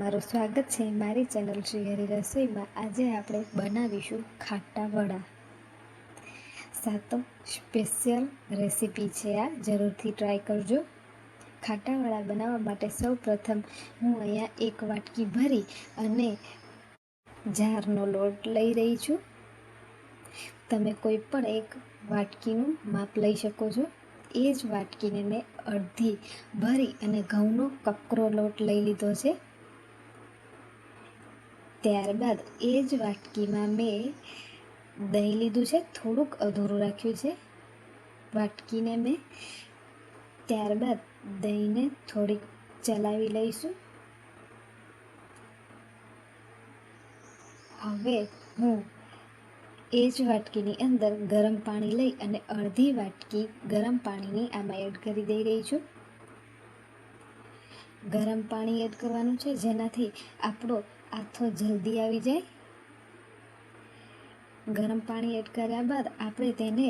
મારું સ્વાગત છે મારી ચેનલ શ્રીહરી રસોઈમાં. આજે આપણે બનાવીશું ખાટા વડા. સાતો સ્પેશિયલ રેસીપી છે આ. જરૂરથી ટ્રાય કરજો. ખાટા વડા બનાવવા માટે સૌ પ્રથમ હું અહીંયા એક વાટકી ભરી અને જારનો લોટ લઈ રહી છું. તમે કોઈ પણ એક વાટકીનું માપ લઈ શકો છો. એ જ વાટકીને મેં અડધી ભરી અને ઘઉંનો કકરો લોટ લઈ લીધો છે. ત્યારબાદ એ જ વાટકીમાં મેં દહીં લીધું છે, થોડુંક અધૂરું રાખ્યું છે. વાટકીને મેં ત્યારબાદ દહીંને થોડીક ચલાવી લઈશું. હવે હું એ જ વાટકીની અંદર ગરમ પાણી લઈ અને અડધી વાટકી ગરમ પાણીની આમાં એડ કરી દઈ રહી છું. ગરમ પાણી એડ કરવાનું છે, જેનાથી આપણો આથો જલ્દી આવી જાય. ગરમ પાણી એડ કર્યા બાદ આપણે તેને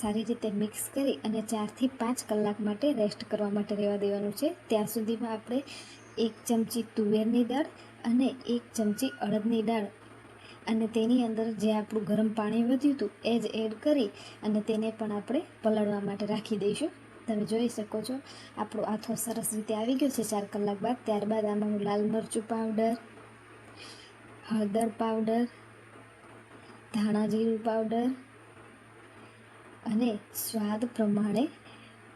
સારી રીતે મિક્સ કરી અને ચારથી પાંચ કલાક માટે રેસ્ટ કરવા માટે રહેવા દેવાનું છે. ત્યાં સુધીમાં આપણે એક ચમચી તુવેરની દાળ અને એક ચમચી અડદની દાળ અને તેની અંદર જે આપણું ગરમ પાણી વધ્યું હતું એ જ એડ કરી અને તેને પણ આપણે પલાળવા માટે રાખી દઈશું. તમે જોઈ શકો છો આપણો આથો સરસ રીતે આવી ગયો છે ચાર કલાક બાદ. ત્યારબાદ આમાં હું લાલ મરચું પાવડર હળદર પાવડર, ધાણા જીરું પાવડર અને સ્વાદ પ્રમાણે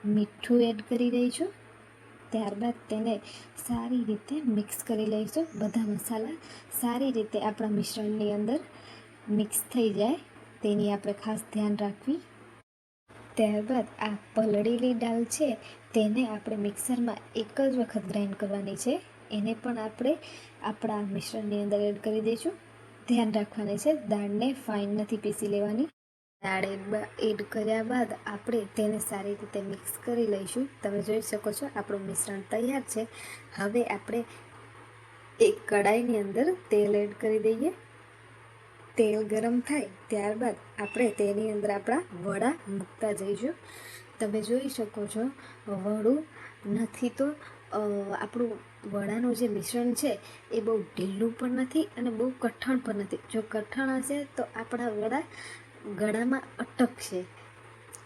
મીઠું એડ કરી દઈશું. ત્યારબાદ તેને સારી રીતે મિક્સ કરી લઈશું. બધા મસાલા સારી રીતે આપણા મિશ્રણની અંદર મિક્સ થઈ જાય. તેની આપણે ખાસ ધ્યાન રાખવી. ત્યારબાદ આ પલળેલી દાળ છે, તેને આપણે મિક્સરમાં એક જ વખત ગ્રાઇન્ડ કરવાની છે. એને પણ આપણે આપણા મિશ્રણની અંદર એડ કરી દઈશું. ધ્યાન રાખવાની છે, દાળને ફાઇન નથી પીસી લેવાની. દાળ એડ કર્યા બાદ આપણે તેને સારી રીતે મિક્સ કરી લઈશું. તમે જોઈ શકો છો, આપણું મિશ્રણ તૈયાર છે. હવે આપણે એક કડાઈની અંદર તેલ એડ કરી દઈએ. તેલ ગરમ થાય ત્યારબાદ આપણે તેની અંદર આપણા વડા મૂકતા જઈશું. તમે જોઈ શકો છો, વડું નથી તો આપણું વડાનું જે મિશ્રણ છે, એ બહુ ઢીલું પણ નથી અને બહુ કઠણ પણ નથી. જો કઠણ હશે તો આપણા વડા ગળામાં અટકશે.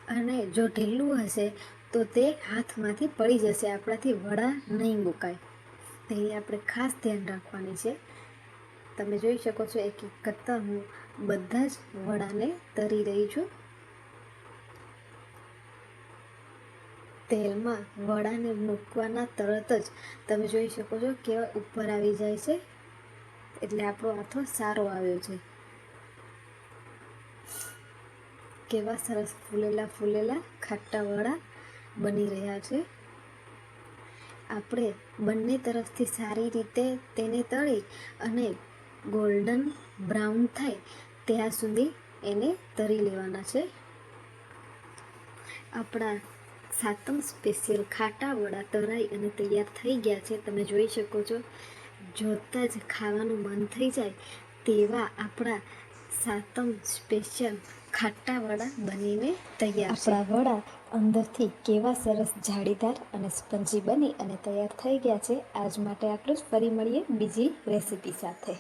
અને જો ઢીલું હશે તો તે હાથમાંથી પડી જશે, આપણાથી વડા નહીં મુકાય. તેની આપણે ખાસ ધ્યાન રાખવાની છે. તમે જોઈ શકો છો એક એક કરતાં હું બધા જ વડાને તરી રહી છું. તેલમાં વડાને મૂકવાના તરત જ તમે જોઈ શકો છો કેવા ઉપર આવી જાય છે. એટલે આપણો આથો સારો આવ્યો છે. કેવા સરસ ફૂલેલા ફૂલેલા ખાટા વડા બની રહ્યા છે. આપણે બંને તરફથી સારી રીતે તેને તળી અને ગોલ્ડન બ્રાઉન થાય ત્યાં સુધી એને તરી લેવાના છે. આપણા સાતમ સ્પેશિયલ ખાટા વડા તરાઈ અને તૈયાર થઈ ગયા છે. તમે જોઈ શકો છો, જોતાં જ ખાવાનું મન થઈ જાય તેવા આપણા સાતમ સ્પેશિયલ ખાટા વડા બનીને તૈયાર આપણા વડા અંદરથી કેવા સરસ જાળીદાર અને સ્પંજી બની અને તૈયાર થઈ ગયા છે. આજ માટે આટલું જ. ફરી મળીએ બીજી રેસીપી સાથે.